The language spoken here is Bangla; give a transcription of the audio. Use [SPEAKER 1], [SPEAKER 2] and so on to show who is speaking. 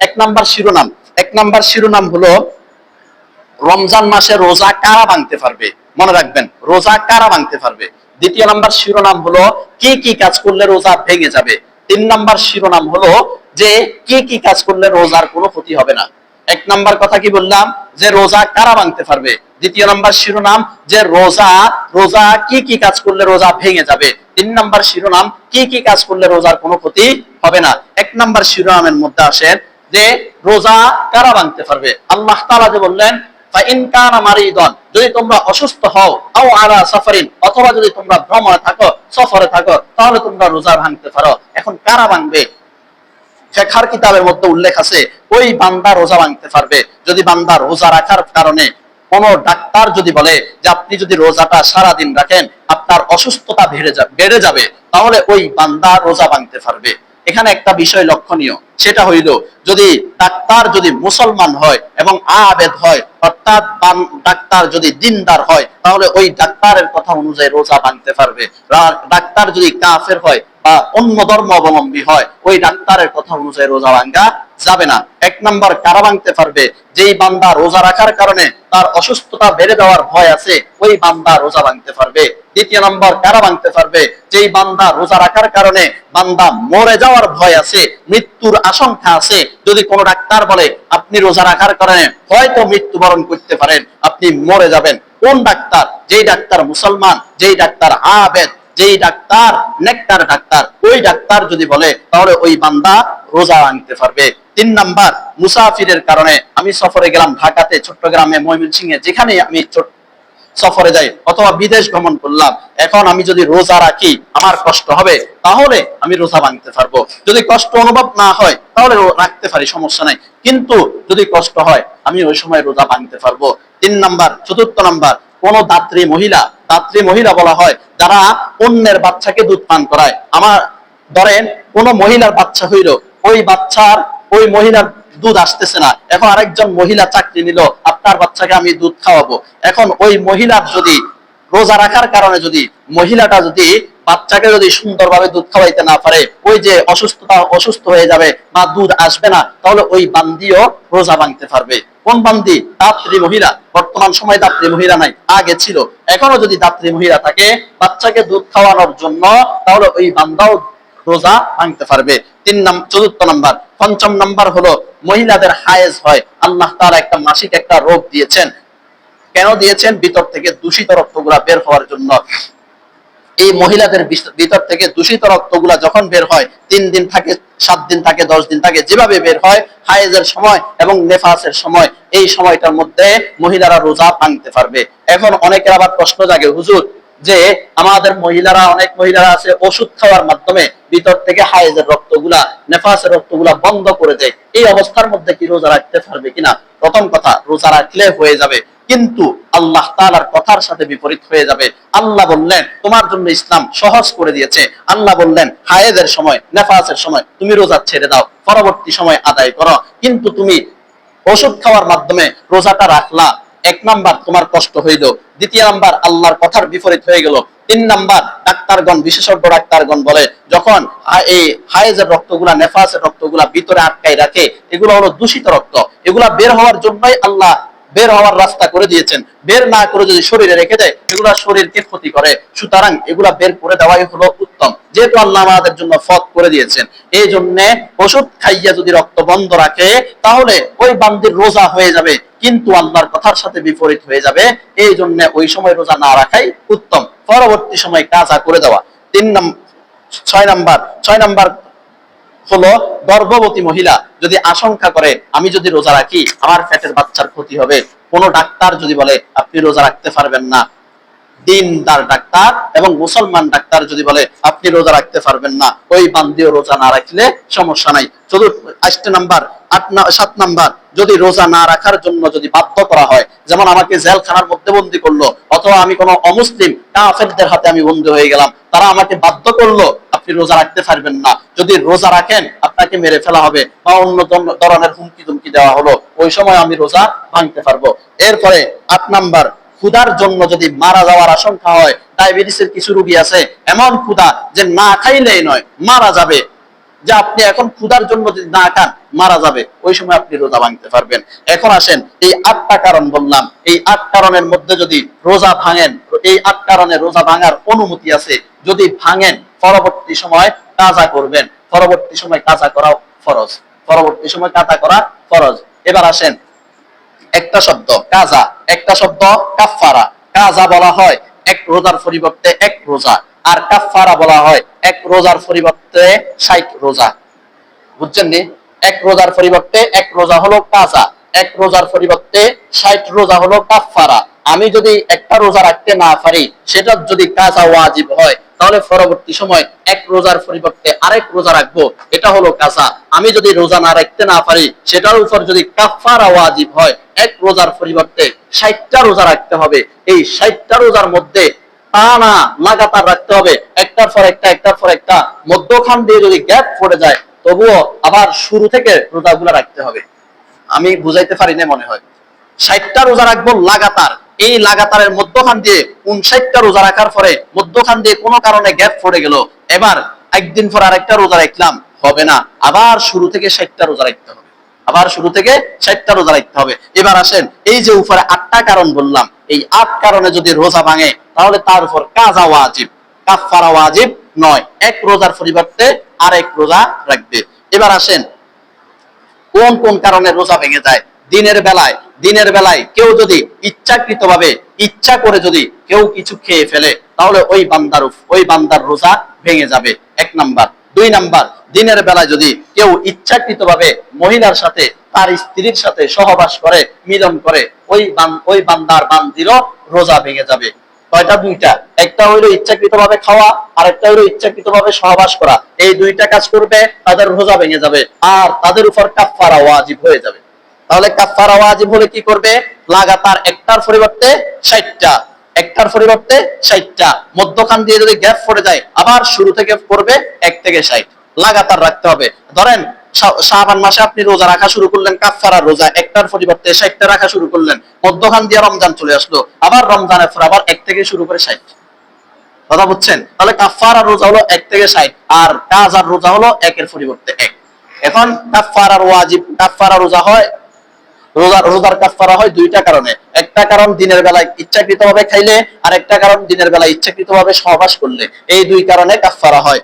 [SPEAKER 1] এক নাম্বার শিরোনাম, এক নাম্বার শিরোনাম হলো রমজান মাসে রোজা কারা ভাঙতে পারবে? মনে রাখবেন, রোজা কারা ভাঙতে পারবে? দ্বিতীয় নাম্বার শিরোনাম হলো কি কি কাজ করলে রোজা ভেঙে যাবে? তিন নাম্বার শিরোনাম হলো যে কি কি কাজ করলে রোজার কোনো ক্ষতি হবে না। এক নাম্বার কথা কি বললাম? যে রোজা কারা ভাঙতে পারবে? দ্বিতীয় নাম্বার শিরোনাম, যে রোজা রোজা কি কি কাজ করলে রোজা ভেঙে যাবে? তিন নাম্বার শিরোনাম, কি কি কাজ করলে রোজার কোনো ক্ষতি হবে না। এক নাম্বার শিরোনামের মধ্যে আসেন যে রোজা কারা ভাঙতে পারবে? আল্লাহ তাআলা যে বললেন যদি তোমরা অসুস্থ হও, আও আলা সাফারিন, অথবা যদি তোমরা ভ্রমণে থাকো, সফরে থাকো, তাহলে তোমরা রোজা ভাঙতে পারো। এখন কারা ভাঙবে? ফেখার কিতাবের মধ্যে উল্লেখ আছে, ওই বান্দা রোজা ভাঙতে পারবে। যদি বান্দা রোজা রাখার কারণে কোন ডাক্তার যদি বলে যে আপনি যদি রোজাটা সারা দিন রাখেন, আপনার অসুস্থতা বেড়ে যাবে বেড়ে যাবে, তাহলে ওই বান্দা রোজা ভাঙতে পারবে। এখানে একটা বিষয় লক্ষণীয়, সেটা হইল যদি ডাক্তার যদি মুসলমান হয় এবং আবেদ হয়, অর্থাৎ ডাক্তার যদি দিনদার হয়, তাহলে ওই ডাক্তারের কথা অনুযায়ী রোজা ভাঙতে পারবে। ডাক্তার যদি কাফের হয় বা অন্য ধর্ম অবলম্বী হয়, ওই ডাক্তারের কথা অনুযায়ী রোজা ভাঙ্গা যাবে না। এক নাম্বার কারা ভাঙতে পারবে? যেই বান্দা রোজা রাখার কারণে তার অসুস্থতা বেড়ে যাওয়ার ভয় আছে, ওই বান্দা রোজা ভাঙতে পারবে। দ্বিতীয় নম্বর কারা ভাঙতে পারবে? যেই বান্দা রোজা রাখার কারণে বান্দা মরে যাওয়ার ভয় আছে, মৃত্যুর আশঙ্কা আছে, যদি কোনো ডাক্তার বলে, আপনি রোজা রাখার কারণে হয়তো মৃত্যুবরণ করতে পারেন, আপনি মরে যাবেন। কোন ডাক্তার? যেই ডাক্তার মুসলমান, যেই ডাক্তার আবেদ, যেই ডাক্তার, নেকটার ডাক্তার, ওই ডাক্তার যদি বলে, তাহলে ওই বান্দা রোজা আনতে পারবে। তিন নাম্বার, মুসাফিরের কারণে আমি সফরে গেলাম ঢাকাতে, চট্টগ্রামে, ময়মনসিংহে যেখানে আমি সফরে যাই, অথবা বিদেশ ভ্রমণ করলাম। এখন আমি যদি রোজা রাখি, আমার কষ্ট হবে, তাহলে আমি রোজা ভাঙতে পারব। যদি কষ্ট অনুভব না হয়, তাহলে রাখতে পারি, সমস্যা নাই। কিন্তু যদি কষ্ট হয়, আমি ওই সময় রোজা ভাঙতে পারব। তিন নাম্বার, চতুর্থ নাম্বার, কোন দাত্রী মহিলা দাত্রী মহিলা বলা হয়, যারা অন্যের বাচ্চাকে দুধ পান করায়। আমার, ধরেন, কোন মহিলার বাচ্চা হইল ওই বাচ্চার, ওই মহিলার দুধ আসতেছে না। এখন আরেকজন মহিলা চাকরি নিল আপনার বাচ্চাকে আমি দুধ খাওয়াবো। এখন ওই মহিলার যদি রোজা রাখার কারণে যদি মহিলাটা যদি বাচ্চাকে যদি সুন্দরভাবে দুধ খাওয়াইতে না পারে, ওই যে অসুস্থতা অসুস্থ হয়ে যাবে বা দুধ আসবে না, তাহলে ওই বান্দিও রোজা ভাঙতে পারবে। কোন বান্দি? দাত্রী মহিলা। বর্তমান সময় দাত্রী মহিলা নাই, আগে ছিল। এখনও যদি দাত্রী মহিলা থাকে, বাচ্চাকে দুধ খাওয়ানোর জন্য, তাহলে ওই বান্দাও রোজা ভাঙতে পারবে। তিন নাম, চতুর্থ নাম্বার। পঞ্চম নাম্বার হলো মহিলাদের হায়েজ হয়। আল্লাহ তাআলা একটা মাসিক একটা রোগ দিয়েছেন। কেন দিয়েছেন? ভিতর থেকে দূষিত রক্তগুলা বের হওয়ার জন্য। এই মহিলাদের ভিতর থেকে দূষিত রক্তগুলা যখন বের হয়, তিন দিন থাকে, সাত দিন থাকে, দশ দিন থাকে, যেভাবে বের হয়, হায়েজের সময় এবং নেফাসের সময়, এই সময়টার মধ্যে মহিলারা রোজা ভাঙতে পারবে। এখন অনেকের আবার প্রশ্ন জাগে, হুজুর, যে আমাদের মহিলারা, অনেক মহিলারা আছে, ওষুধ খাওয়ার মাধ্যমে ভিতর থেকে হায়েজের রক্তগুলা, নেফাসের রক্তগুলা বন্ধ করে দেয়। এই অবস্থার মধ্যে কি রোজা রাখতে পারবে কিনা? প্রথম কথা, রোজা রাখলে হয়ে যাবে। কিন্তু আল্লাহ তাআলার কথার সাথে বিপরীত হয়ে যাবে। আল্লাহ বললেন, তোমার জন্য ইসলাম সহজ করে দিয়েছে। আল্লাহ বললেন হায়েদের সময়, নেফাসের সময়, তুমি রোজা ছেড়ে দাও। পরবর্তী সময় আদায় করো। কিন্তু তুমি ওষুধ খাওয়ার মাধ্যমে রোজাটা রাখলা। এক নাম্বার তোমার কষ্ট হইল, দ্বিতীয় নাম্বার আল্লাহর কথার বিপরীত হয়ে গেল, তিন নাম্বার ডাক্তারগণ, বিশেষজ্ঞ ডাক্তারগণ বলে, যখন এই হায়েজের রক্তগুলা, নেফাসের রক্তগুলা ভিতরে আটকাই রাখে, এগুলো হলো দূষিত রক্ত, এগুলা বের হওয়ার জন্যই আল্লাহ বের হওয়ার রাস্তা করে দিয়েছেন। বের না করে যদি শরীরে রেখে দেয়, এগুলা শরীরকে ক্ষতি করে। সুতরাং এগুলা বের করে দেওয়াই হলো উত্তম। যেহেতু আল্লাহ আমাদের জন্য ফত করে দিয়েছেন এই জন্য ওষুধ খাইয়া যদি রক্ত বন্ধ রাখে, তাহলে ওই বান্দির রোজা হয়ে যাবে, কিন্তু আল্লাহর কথার সাথে বিপরীত হয়ে যাবে। এই জন্য ওই সময় রোজা না রাখাই উত্তম। পরবর্তী সময় কাজা করে দেওয়া। তিন নম্বর ছয় নম্বর ছয় নাম্বার হলো গর্ভবতী মহিলা যদি আশঙ্কা করে, আমি যদি রোজা রাখি, আমার পেটের বাচ্চার ক্ষতি হবে। কোন ডাক্তার যদি বলে, আপনি রোজা রাখতে পারবেন না। দিনদার ডাক্তার এবং মুসলমান ডাক্তার যদি বলে, আপনি রোজা রাখতে পারবেন না। ওই বান্দিও রোজা না রাখলে সমস্যা নাই। চতুর্থ আষ্ট নাম্বার, আট সাত নাম্বার, যদি রোজা না রাখার জন্য যদি বাধ্য করা হয়, যেমন আমাকে জেলখানার মধ্যে বন্দি করল, অথবা আমি কোনো অমুসলিম কাফেরদের হাতে আমি বন্দি হয়ে গেলাম, তারা আমাকে বাধ্য করল আপনি রোজা রাখতে পারবেন না। যদি রোজা রাখেন, আপনাকে মেরে ফেলা হবে বা অন্য ধরনের হুমকি তুমকি দেওয়া হলো, ওই সময় আমি রোজা ভাঙতে পারব। এরপরে আট নাম্বার, ক্ষুধার জন্য যদি মারা যাওয়ার আশঙ্কা হয়, ডায়াবেটিসের কিছু রোগী আছে, এমন ক্ষুধা যে না খাইলেই নয়, মারা যাবে। যে আপনি এখন ক্ষুধার জন্য যদি না খান, মারা যাবে। ওই সময় আপনি রোজা ভাঙতে পারবেন। এখন আসেন, এই আটটা কারণ বললাম। এই আট কারণের মধ্যে যদি রোজা ভাঙেন, এই আট কারণে রোজা ভাঙার অনুমতি আছে। যদি ভাঙেন পরবর্তী সময় কাজা করবেন। পরবর্তী সময় কাজা করা ফরজ। পরবর্তী সময় কাজা করা ফরজ। এবার আসেন একটা শব্দ, কাজা। একটা শব্দ কাফারা কাজা বলা হয় এক রোজার পরিবর্তে এক রোজা, আর কাফারা বলা হয় এক রোজার পরিবর্তে ষাট রোজা। বুঝছেন নি? এক রোজার পরিবর্তে এক রোজা হলো কাজা, এক রোজার পরিবর্তে ষাট রোজা হলো কাফারা আমি যদি একটা রোজা রাখতে না পারি, সেটা যদি কাজা ওয়াজিব হয় তাহলে পরবর্তী সময় এক রোজার পরিবর্তে আরেক রোজা রাখব, এটা হলো কাজা। আমি যদি রোজা না রাখতে না পারি, সেটার উপর যদি কাফারা ওয়াজিব হয়, এক রোজার পরিবর্তে ষাটটা রোজা রাখতে হবে। এই ষাটটা রোজার মধ্যে লাগাতার রাখতে হবে। একটার পর একটা, একটার পর একটা, মধ্যখান দিয়ে যদি গ্যাপ পড়ে যায়, তবুও আবার শুরু থেকে রোজাগুলো রাখতে হবে। আমি বুঝাইতে পারি না মনে হয়। ষাটটা রোজা রাখব লাগাতার। এই লাগাতারের মধ্যখান দিয়ে উনষাটটা রোজা রাখার পরে মধ্যখান দিয়ে কোনো কারণে গ্যাপ পড়ে গেল। এবার একদিন পর আরেকটা রোজা রাখলাম, হবে না। আবার শুরু থেকে ষাটটা রোজা রাখতে হবে। আবার শুরু থেকে ষাটটা রোজা রাখতে হবে। এবার আসেন, এই যে উপরে আটটা কারণ বললাম, এই আট কারণে যদি রোজা ভাঙে, তাহলে তার উপর কাজা ওয়াজিব কাফারা ওয়াজিব নয়। এক রোজার পরিবর্তে আরেক রোজা রাখবে। এবার আসেন, কোন কোন কারণে রোজা ভেঙে যায়? দিনের বেলায় দিনের বেলায় কেউ যদি ইচ্ছাকৃত ভাবে ইচ্ছা করে যদি কেউ কিছু খেয়ে ফেলে, তাহলে ওই বান্দার ওই বান্দার রোজা ভেঙে যাবে। এক নাম্বার। দুই নাম্বার, দিনের বেলায় যদি কেউ ইচ্ছাকৃত ভাবে মহিলার সাথে, তার স্ত্রীর সাথে সহবাস করে, মিলন করে, ওই ওই বান্দার বান্দিরও রোজা ভেঙে যাবে। কয়টা? দুইটা। একটা হইল ইচ্ছাকৃত ভাবে খাওয়া আর একটা হইল ইচ্ছাকৃত ভাবে সহবাস করা। এই দুইটা কাজ করবে, তাদের রোজা ভেঙে যাবে, আর তাদের উপর কাফারা ওয়াজিব হয়ে যাবে। তাহলে কাফারা ওয়াজিব হলে কি করবে? লাগাতার একটার পরিবর্তে ষাটটা, একটার পরিবর্তে ষাটটা। মধ্যখান দিয়ে যদি গ্যাপ পড়ে যায়, আবার শুরু থেকে পড়বে এক থেকে ষাট। লাগাতার রাখতে হবে। ধরেন শাবান মাসে আপনি রোজা রাখা শুরু করলেন কাফারা রোজা, একটার পরিবর্তে ষাটটা রাখা শুরু করলেন। মধ্যখান দিয়ে রমজান চলে আসলো, আবার রমজানের পর আবার এক থেকে শুরু করে ষাট। কথা বুঝছেন? তাহলে কাফারা রোজা হলো এক থেকে ষাট, আর কাজ আর রোজা হলো একের পরিবর্তে এক। এখন কাফারার ওয়াজিব কাফারা রোজা হয় রোজার কাজ করা হয় দুইটা কারণে। একটা কারণ দিনের বেলায় ইচ্ছাকৃত ভাবে খাইলে আর একটা কারণ দিনের বেলায় ইচ্ছাকৃত ভাবে সহবাস করলে। এই দুই কারণে কাজ করা হয়।